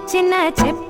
చిన్న చిన్న చెప్పు నక్కు సింగారమావ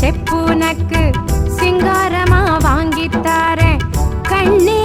செப்புனக்கு சிங்காரமா வாங்கித்தாரேன் கண்ணே